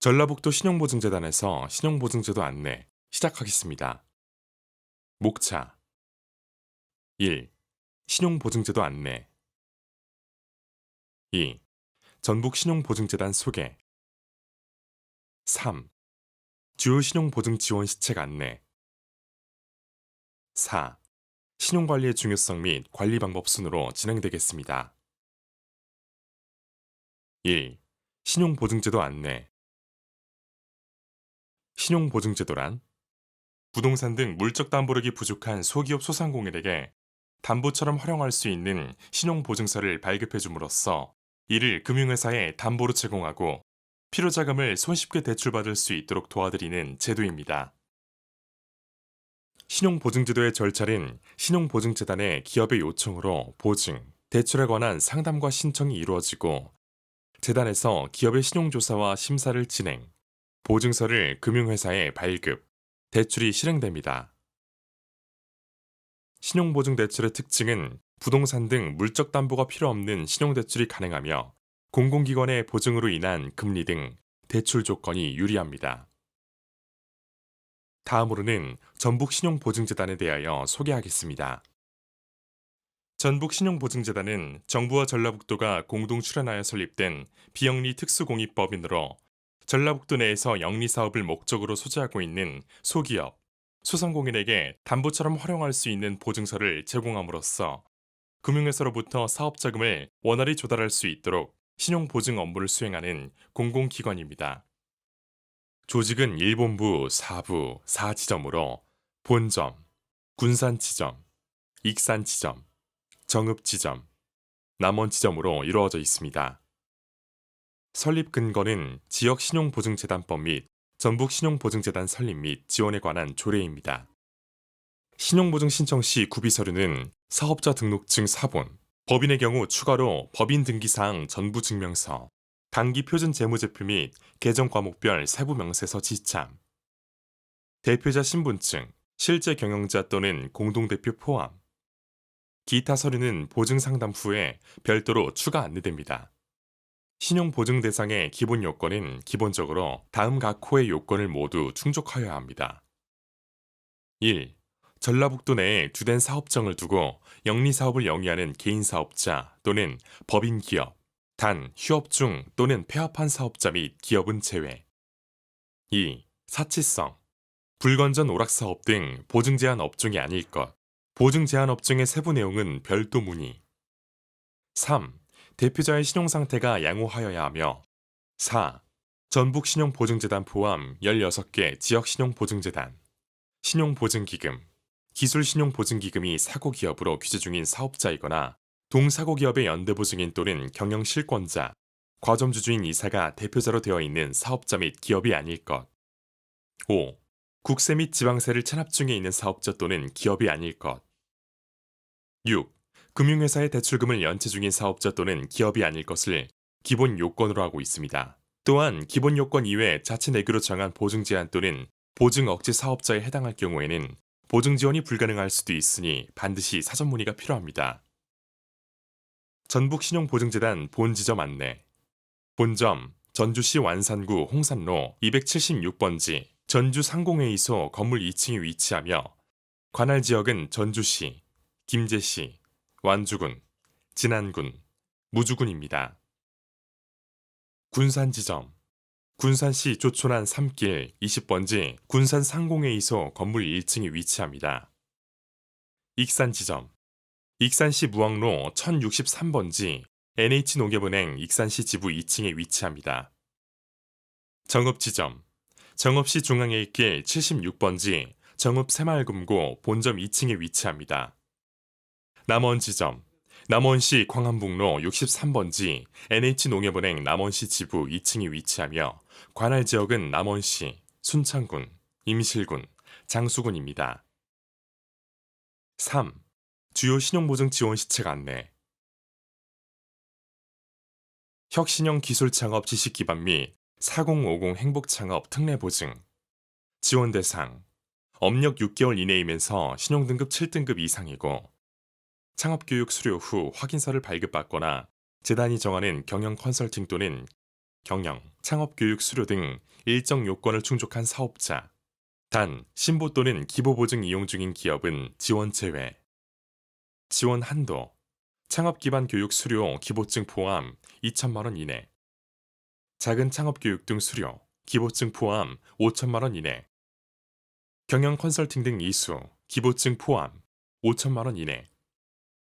전라북도 신용보증재단에서 신용보증제도 안내 시작하겠습니다. 목차 1. 신용보증제도 안내 2. 전북 신용보증재단 소개 3. 주요 신용보증 지원 시책 안내 4. 신용관리의 중요성 및 관리 방법 순으로 진행되겠습니다. 1. 신용보증제도 안내 신용보증제도란 부동산 등 물적 담보력이 부족한 소기업 소상공인에게 담보처럼 활용할 수 있는 신용보증서를 발급해 줌으로써 이를 금융회사에 담보로 제공하고 필요자금을 손쉽게 대출받을 수 있도록 도와드리는 제도입니다. 신용보증제도의 절차는 신용보증재단의 기업의 요청으로 보증, 대출에 관한 상담과 신청이 이루어지고 재단에서 기업의 신용조사와 심사를 진행, 보증서를 금융회사에 발급, 대출이 실행됩니다. 신용보증대출의 특징은 부동산 등 물적 담보가 필요 없는 신용대출이 가능하며 공공기관의 보증으로 인한 금리 등 대출 조건이 유리합니다. 다음으로는 전북신용보증재단에 대하여 소개하겠습니다. 전북신용보증재단은 정부와 전라북도가 공동 출연하여 설립된 비영리 특수공익법인으로 전라북도 내에서 영리 사업을 목적으로 소지하고 있는 소기업, 소상공인에게 담보처럼 활용할 수 있는 보증서를 제공함으로써 금융회사로부터 사업자금을 원활히 조달할 수 있도록 신용보증 업무를 수행하는 공공기관입니다. 조직은 1본부, 4부, 4지점으로 본점, 군산지점, 익산지점, 정읍지점, 남원지점으로 이루어져 있습니다. 설립 근거는 지역신용보증재단법 및 전북신용보증재단 설립 및 지원에 관한 조례입니다. 신용보증 신청 시 구비서류는 사업자 등록증 사본, 법인의 경우 추가로 법인 등기사항 전부 증명서, 단기 표준 재무제표 및 계정 과목별 세부 명세서 지참, 대표자 신분증, 실제 경영자 또는 공동대표 포함, 기타 서류는 보증 상담 후에 별도로 추가 안내됩니다. 신용 보증 대상의 기본 요건은 기본적으로 다음 각 호의 요건을 모두 충족하여야 합니다. 1. 전라북도 내에 주된 사업장을 두고 영리 사업을 영위하는 개인 사업자 또는 법인 기업, 단 휴업 중 또는 폐업한 사업자 및 기업은 제외. 2. 사치성. 불건전 오락 사업 등 보증 제한 업종이 아닐 것. 보증 제한 업종의 세부 내용은 별도 문의. 3. 대표자의 신용 상태가 양호하여야 하며 4. 전북신용보증재단 포함 16개 지역신용보증재단, 신용보증기금, 기술신용보증기금이 사고기업으로 규제 중인 사업자이거나 동사고기업의 연대보증인 또는 경영실권자, 과점주주인 이사가 대표자로 되어 있는 사업자 및 기업이 아닐 것. 5. 국세 및 지방세를 체납 중에 있는 사업자 또는 기업이 아닐 것. 6. 금융회사의 대출금을 연체 중인 사업자 또는 기업이 아닐 것을 기본 요건으로 하고 있습니다. 또한 기본 요건 이외 자체 내규로 정한 보증 제한 또는 보증 억제 사업자에 해당할 경우에는 보증 지원이 불가능할 수도 있으니 반드시 사전 문의가 필요합니다. 전북신용보증재단 본지점 안내 본점 전주시 완산구 홍산로 276번지 전주 상공회의소 건물 2층에 위치하며 관할 지역은 전주시, 김제시, 완주군, 진안군, 무주군입니다. 군산 지점 군산시 조촌안 3길 20번지 군산 상공회의소 건물 1층에 위치합니다. 익산 지점 익산시 무항로 1063번지 NH농협은행 익산시 지부 2층에 위치합니다. 정읍 지점 정읍시 중앙에 있길 76번지 정읍 새마을금고 본점 2층에 위치합니다. 남원지점 남원시 광안북로 63번지 NH농협은행 남원시 지부 2층에 위치하며 관할 지역은 남원시, 순창군, 임실군, 장수군입니다. 3. 주요 신용보증 지원 시책 안내 혁신형 기술창업 지식기반 및 4050 행복창업 특례보증 지원 대상 업력 6개월 이내이면서 신용등급 7등급 이상이고 창업교육 수료 후 확인서를 발급받거나 재단이 정하는 경영 컨설팅 또는 경영, 창업교육 수료 등 일정 요건을 충족한 사업자. 단, 신보 또는 기보 보증 이용 중인 기업은 지원 제외. 지원 한도. 창업 기반 교육 수료 기보증 포함 2천만 원 이내. 작은 창업 교육 등 수료, 기보증 포함 5천만 원 이내. 경영 컨설팅 등 이수, 기보증 포함 5천만 원 이내.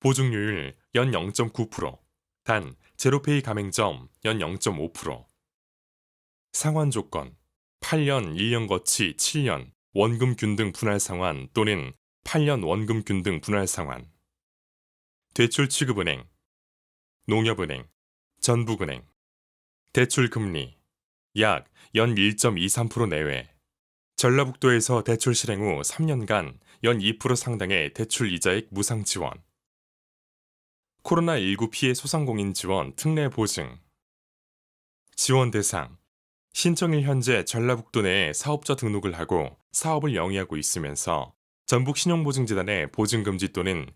보증료율 연 0.9%. 단 제로페이 가맹점 연 0.5%. 상환 조건 8년 1년 거치 7년 원금 균등 분할 상환 또는 8년 원금 균등 분할 상환. 대출 취급은행, 농협은행, 전북은행. 대출 금리 약 연 1.23% 내외. 전라북도에서 대출 실행 후 3년간 연 2% 상당의 대출 이자액 무상 지원. 코로나19 피해 소상공인 지원 특례 보증. 지원 대상. 신청일 현재 전라북도 내에 사업자 등록을 하고 사업을 영위하고 있으면서 전북신용보증재단의 보증금지 또는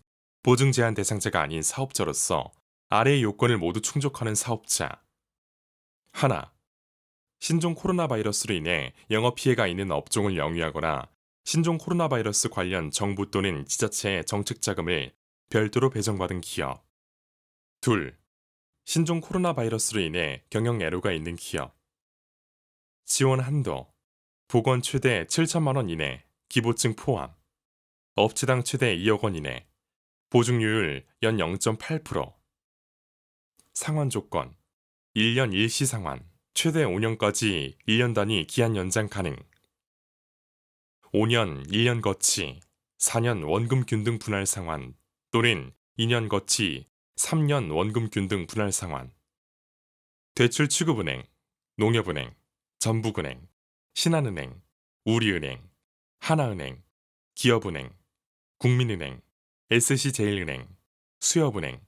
보증 제한 대상자가 아닌 사업자로서 아래의 요건을 모두 충족하는 사업자. 하나. 신종 코로나 바이러스로 인해 영업 피해가 있는 업종을 영위하거나 신종 코로나 바이러스 관련 정부 또는 지자체의 정책 자금을 별도로 배정받은 기업. 둘. 신종 코로나 바이러스로 인해 경영 애로가 있는 기업. 지원 한도. 보건 최대 7천만 원 이내, 기보증 포함. 업체당 최대 2억 원 이내. 보증료율 연 0.8%. 상환 조건. 1년 일시 상환. 최대 5년까지 1년 단위 기한 연장 가능. 5년 1년 거치 4년 원금 균등 분할 상환 또는 2년 거치 3년 원금 균 등 분할 상환. 대출 취급은행, 농협은행, 전북은행, 신한은행, 우리은행, 하나은행, 기업은행, 국민은행, SC제일은행, 수협은행.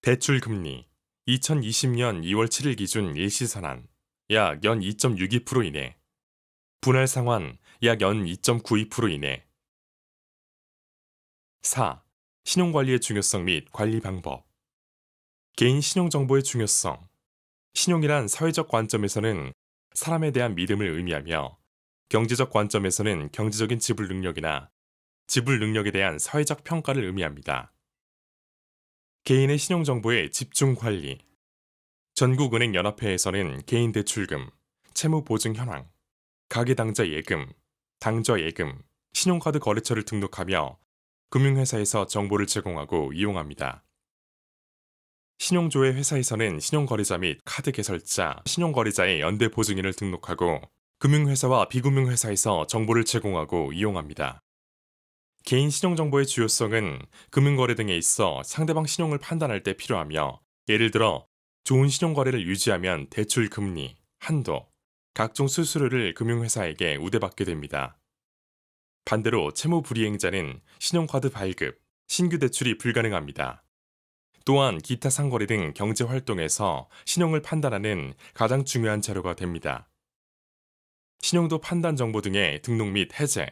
대출 금리 2020년 2월 7일 기준 일시선환 약연 2.62% 이내 분할 상환 약 연 2.92% 이내 4. 신용관리의 중요성 및 관리 방법 개인 신용정보의 중요성 신용이란 사회적 관점에서는 사람에 대한 믿음을 의미하며 경제적 관점에서는 경제적인 지불 능력이나 지불 능력에 대한 사회적 평가를 의미합니다. 개인의 신용정보의 집중 관리. 전국은행연합회에서는 개인 대출금, 채무 보증 현황, 가계당좌 예금, 당좌 예금, 신용카드 거래처를 등록하며 금융회사에서 정보를 제공하고 이용합니다. 신용조회 회사에서는 신용거래자 및 카드 개설자, 신용거래자의 연대 보증인을 등록하고 금융회사와 비금융회사에서 정보를 제공하고 이용합니다. 개인 신용정보의 주요성은 금융거래 등에 있어 상대방 신용을 판단할 때 필요하며 예를 들어 좋은 신용거래를 유지하면 대출 금리, 한도, 각종 수수료를 금융회사에게 우대받게 됩니다. 반대로 채무 불이행자는 신용카드 발급, 신규 대출이 불가능합니다. 또한 기타 상거래 등 경제 활동에서 신용을 판단하는 가장 중요한 자료가 됩니다. 신용도 판단 정보 등의 등록 및 해제,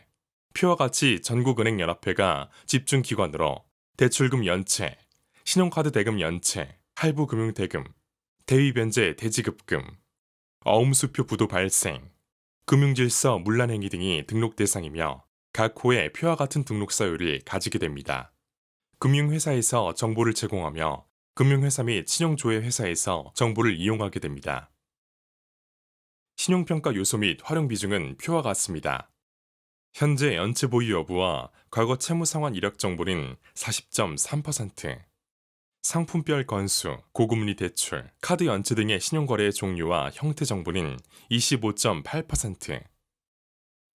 표와 같이 전국은행연합회가 집중기관으로 대출금 연체, 신용카드 대금 연체, 할부금융대금, 대위변제 대지급금, 어음수표 부도 발생, 금융질서 문란행위 등이 등록 대상이며 각 호의 표와 같은 등록 사유를 가지게 됩니다. 금융회사에서 정보를 제공하며 금융회사 및 신용조회 회사에서 정보를 이용하게 됩니다. 신용평가 요소 및 활용 비중은 표와 같습니다. 현재 연체 보유 여부와 과거 채무 상환 이력 정보는 40.3%, 상품별 건수, 고금리 대출, 카드 연체 등의 신용거래의 종류와 형태 정보는 25.8%,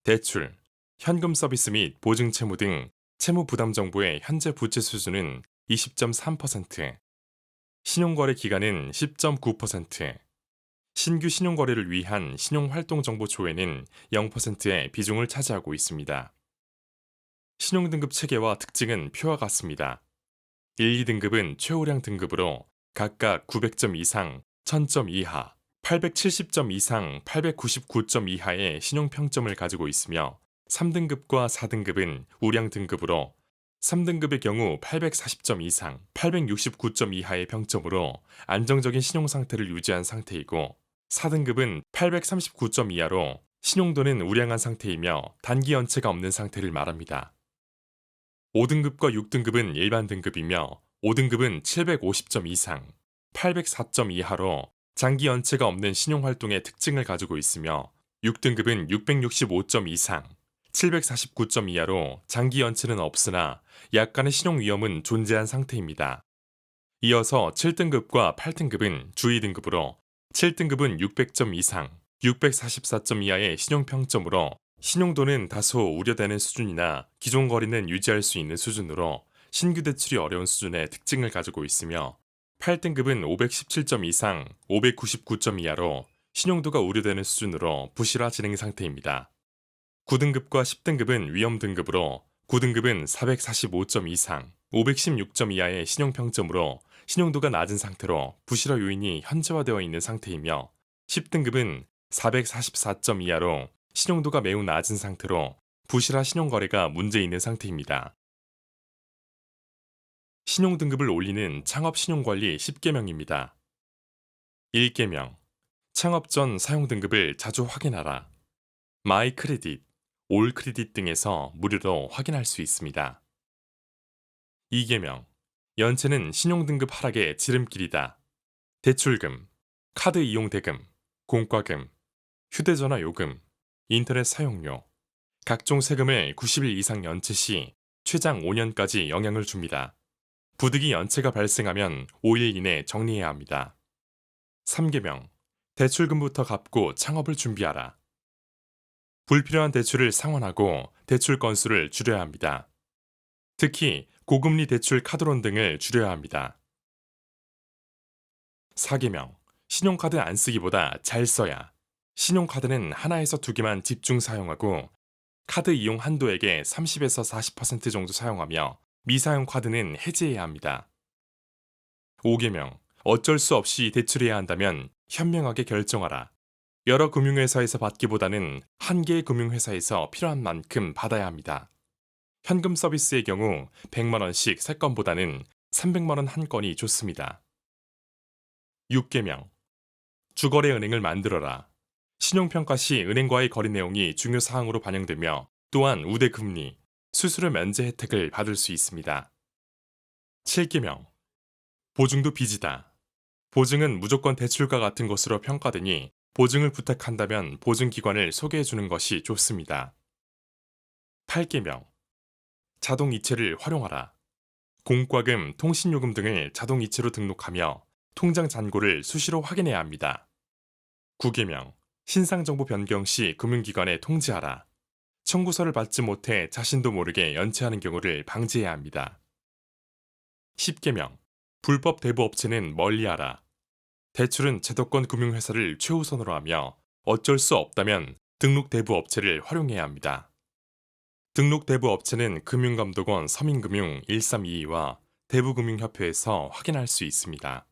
대출, 현금 서비스 및 보증 채무 등 채무 부담 정보의 현재 부채 수준은 20.3%, 신용거래 기간은 10.9%, 신규 신용거래를 위한 신용활동정보 조회는 0%의 비중을 차지하고 있습니다. 신용등급 체계와 특징은 표와 같습니다. 1, 2등급은 최우량 등급으로 각각 900점 이상, 1000점 이하, 870점 이상, 899점 이하의 신용평점을 가지고 있으며 3등급과 4등급은 우량 등급으로 3등급의 경우 840점 이상, 869점 이하의 평점으로 안정적인 신용 상태를 유지한 상태이고 4등급은 839점 이하로 신용도는 우량한 상태이며 단기 연체가 없는 상태를 말합니다. 5등급과 6등급은 일반 등급이며 5등급은 750점 이상, 804점 이하로 장기 연체가 없는 신용 활동의 특징을 가지고 있으며 6등급은 665점 이상, 749점 이하로 장기 연체는 없으나 약간의 신용 위험은 존재한 상태입니다. 이어서 7등급과 8등급은 주의 등급으로 7등급은 600점 이상, 644점 이하의 신용 평점으로 신용도는 다소 우려되는 수준이나 기존 거래는 유지할 수 있는 수준으로 신규 대출이 어려운 수준의 특징을 가지고 있으며 8등급은 517점 이상, 599점 이하로 신용도가 우려되는 수준으로 부실화 진행 상태입니다. 9등급과 10등급은 위험 등급으로 9등급은 445점 이상, 516점 이하의 신용 평점으로 신용도가 낮은 상태로 부실화 요인이 현재화되어 있는 상태이며 10등급은 444점 이하로 신용도가 매우 낮은 상태로 부실화 신용거래가 문제 있는 상태입니다. 신용 등급을 올리는 창업 신용관리 10개명입니다. 1개명 창업 전 사용 등급을 자주 확인하라. 마이 크레딧, 올 크레딧 등에서 무료로 확인할 수 있습니다. 2개명 연체는 신용 등급 하락의 지름길이다. 대출금, 카드 이용 대금, 공과금, 휴대전화 요금, 인터넷 사용료, 각종 세금을 90일 이상 연체 시 최장 5년까지 영향을 줍니다. 부득이 연체가 발생하면 5일 이내 정리해야 합니다. 3개명 대출금부터 갚고 창업을 준비하라. 불필요한 대출을 상환하고 대출 건수를 줄여야 합니다. 특히 고금리 대출 카드론 등을 줄여야 합니다. 4개명 신용카드 안 쓰기보다 잘 써야. 신용카드는 하나에서 두 개만 집중 사용하고 카드 이용 한도액의 30에서 40% 정도 사용하며 미사용 카드는 해지해야 합니다. 5개명 어쩔 수 없이 대출해야 한다면 현명하게 결정하라. 여러 금융회사에서 받기보다는 한 개의 금융회사에서 필요한 만큼 받아야 합니다. 현금 서비스의 경우 100만원씩 3건보다는 300만원 한 건이 좋습니다. 6개명 주거래 은행을 만들어라. 신용평가 시 은행과의 거래 내용이 중요 사항으로 반영되며 또한 우대 금리, 수수료 면제 혜택을 받을 수 있습니다. 7개명 보증도 빚이다. 보증은 무조건 대출과 같은 것으로 평가되니 보증을 부탁한다면 보증기관을 소개해 주는 것이 좋습니다. 8개명 자동 이체를 활용하라. 공과금, 통신요금 등을 자동 이체로 등록하며 통장 잔고를 수시로 확인해야 합니다. 9개명 신상 정보 변경 시 금융기관에 통지하라. 청구서를 받지 못해 자신도 모르게 연체하는 경우를 방지해야 합니다. 10개명 불법 대부업체는 멀리하라. 대출은 제도권 금융회사를 최우선으로 하며 어쩔 수 없다면 등록 대부 업체를 활용해야 합니다. 등록 대부 업체는 금융감독원 서민금융 1322와 대부금융협회에서 확인할 수 있습니다.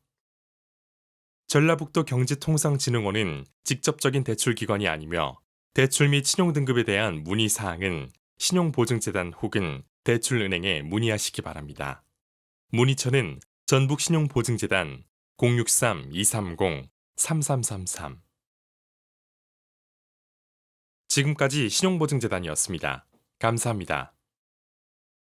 전라북도 경제통상진흥원은 직접적인 대출기관이 아니며 대출 및 신용등급에 대한 문의사항은 신용보증재단 혹은 대출은행에 문의하시기 바랍니다. 문의처는 전북신용보증재단 063-230-3333 지금까지 신용보증재단이었습니다. 감사합니다.